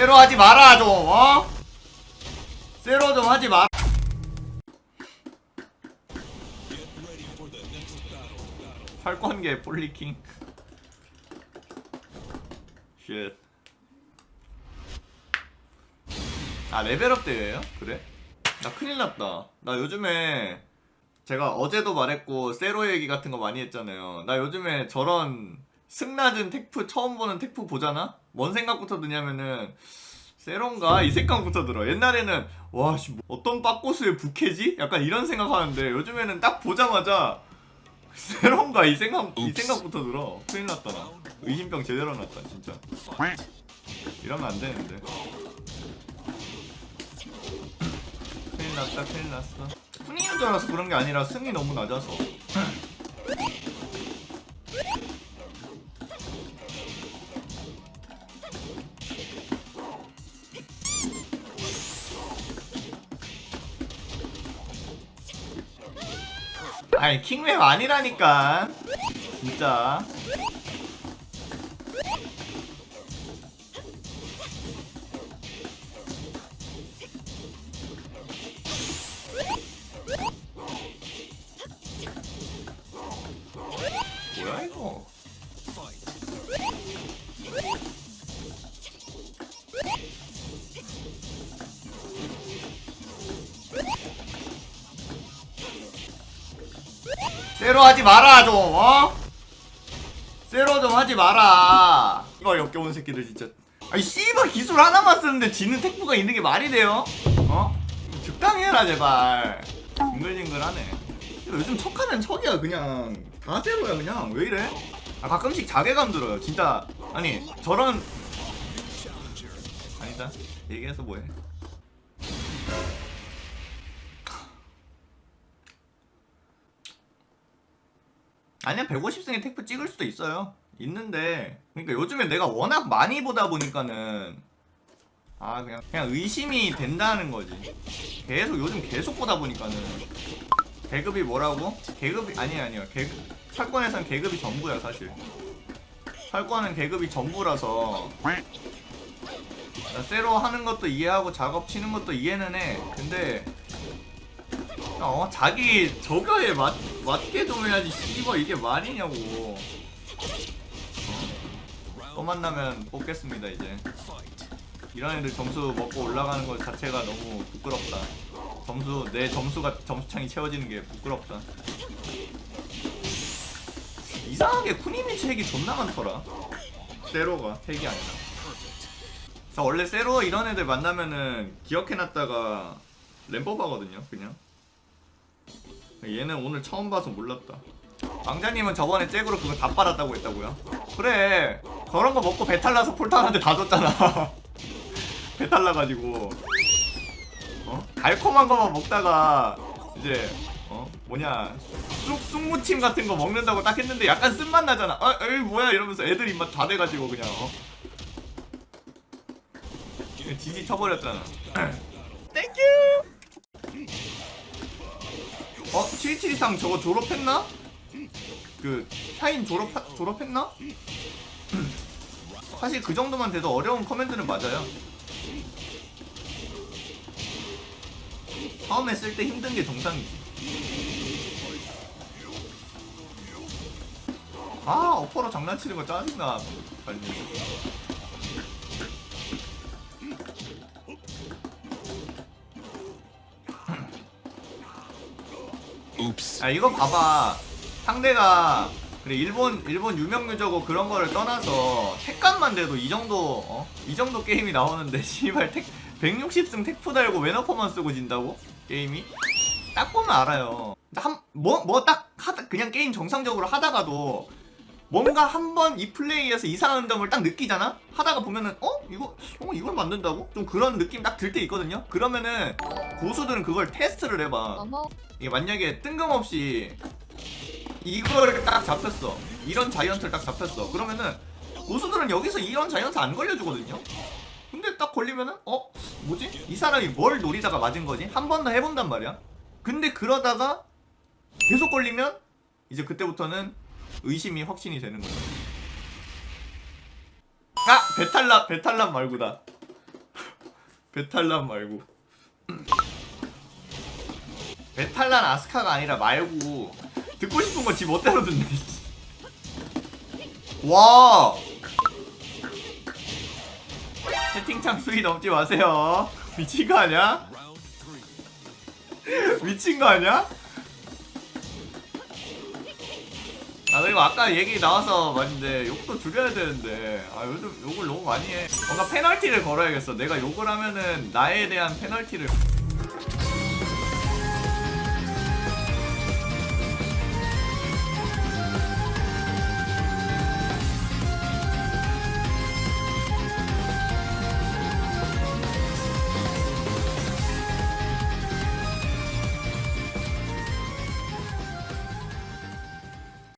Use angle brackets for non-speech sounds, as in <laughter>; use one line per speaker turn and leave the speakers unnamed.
세로 하지 마라 좀 어? 세로 좀 하지 마. 팔권계 폴리킹. 쉣. 아 레벨업 대회예요? 그래? 나 큰일 났다. 나 요즘에 제가 어제도 말했고 세로 얘기 같은 거 많이 했잖아요. 나 요즘에 저런 승낮은 텍프 처음 보는 텍프 보잖아? 뭔 생각부터 드냐면은 세론가 이 생각부터 들어. 옛날에는 와 씨 뭐 어떤 빠꼬스의 부캐지? 약간 이런 생각하는데 요즘에는 딱 보자마자 세론가 이 생각 이. 생각부터 들어. 큰일 났다 나. 의심병 제대로 났다 진짜. 이러면 안 되는데. 큰일 났다 큰일 났어. 훈이인 줄 알아서 그런 게 아니라 승이 너무 낮아서. 아니 킹맵 아니라니까. 진짜 세로 하지 마라 좀 어? 세로 좀 하지 마라. 이거 역겨운 새끼들 진짜. 아니 씨발 기술 하나만 쓰는데 지는 텍프가 있는 게 말이 돼요? 어? 적당히 해라 제발. 징글징글하네. 요즘 척하면 척이야 그냥. 다 세로야 그냥. 왜 이래? 아 가끔씩 자괴감 들어요 진짜. 아니 저런. 아니다. 얘기해서 뭐해 아니야 150승에 텍프 찍을 수도 있어요. 있는데. 그러니까 요즘에 내가 워낙 많이 보다 보니까는 아 그냥 그냥 의심이 된다는 거지. 계속 요즘 계속 보다 보니까는. 계급이 뭐라고? 계급이 아니 아니요. 계급 철권에선 계급이 전부야 사실. 철권은 계급이 전부라서. 나 세로 하는 것도 이해하고 작업 치는 것도 이해는 해. 근데 어 자기 저거에 맞, 맞게 좀 해야지 씨발 이게 말이냐고. 어? 또 만나면 뽑겠습니다 이제. 이런 애들 점수 먹고 올라가는 것 자체가 너무 부끄럽다. 점수 내 점수가 점수창이 채워지는 게 부끄럽다. 이상하게 쿠니미치 핵이 존나 많더라. 세로가 핵이 아니라. 저 원래 세로 이런 애들 만나면은 기억해놨다가 램법 하거든요 그냥 얘는 오늘 처음 봐서 몰랐다. 왕자님은 저번에 잭으로 그거 다 빨았다고 했다고요? 그래 그런 거 먹고 배탈 나서 폴탄한테 다 줬잖아. <laughs> 배탈 나가지고 어 달콤한 거만 먹다가 이제 어 뭐냐 쑥 쑥무침 같은 거 먹는다고 딱 했는데 약간 쓴맛 나잖아. 아 에이 뭐야 이러면서 애들 입맛 다 돼가지고 그냥 어 지지 쳐버렸잖아. <clears throat> 어? 772상 저거 졸업했나? 그 샤인 졸업 졸업했나? <clears throat> 사실 그 정도만 돼도 어려운 커맨드는 맞아요. 처음에 쓸 때 힘든 게 정상이지. 아 어퍼로 장난치는 거 짜증나. 빨리. 아 이거 봐봐. 상대가 그래 일본 일본 유명 유저고 그런 거를 떠나서 색감만 돼도 이 정도 어? 이 정도 게임이 나오는데 <laughs> 씨발 택 160승 텍프 달고 웨너퍼만 쓰고 진다고? 게임이? 딱 보면 알아요. 한 뭐 뭐 딱 하다 그냥 게임 정상적으로 하다가도 뭔가 한 번 이 플레이에서 이상한 점을 딱 느끼잖아? 하다가 보면은 어? 이거 어 이걸 만든다고? 좀 그런 느낌 딱 들 때 있거든요? 그러면은 고수들은 그걸 테스트를 해봐. 이게 만약에 뜬금없이 이거를 딱 잡혔어. 이런 자이언트를 딱 잡혔어. 그러면은 고수들은 여기서 이런 자이언트 안 걸려주거든요? 근데 딱 걸리면은 어? 뭐지? 이 사람이 뭘 노리다가 맞은 거지? 한 번 더 해본단 말이야? 근데 그러다가 계속 걸리면 이제 그때부터는 의심이 확신이 되는 거죠. 아! 배탈남 배탈남 말고다. <laughs> 베탈란 말고. <clears throat> 베탈란 아스카가 아니라 말고 듣고 싶은 거 지 멋대로 듣네 와 채팅창 수위 넘지 마세요. <laughs> 미친 거 아니야? <laughs> 미친 거 아니야? 아 그리고 아까 얘기 나와서 말인데 욕도 줄여야 되는데. 아 요즘 욕을 너무 많이 해. 뭔가 페널티를 걸어야겠어. 내가 욕을 하면은 나에 대한 페널티를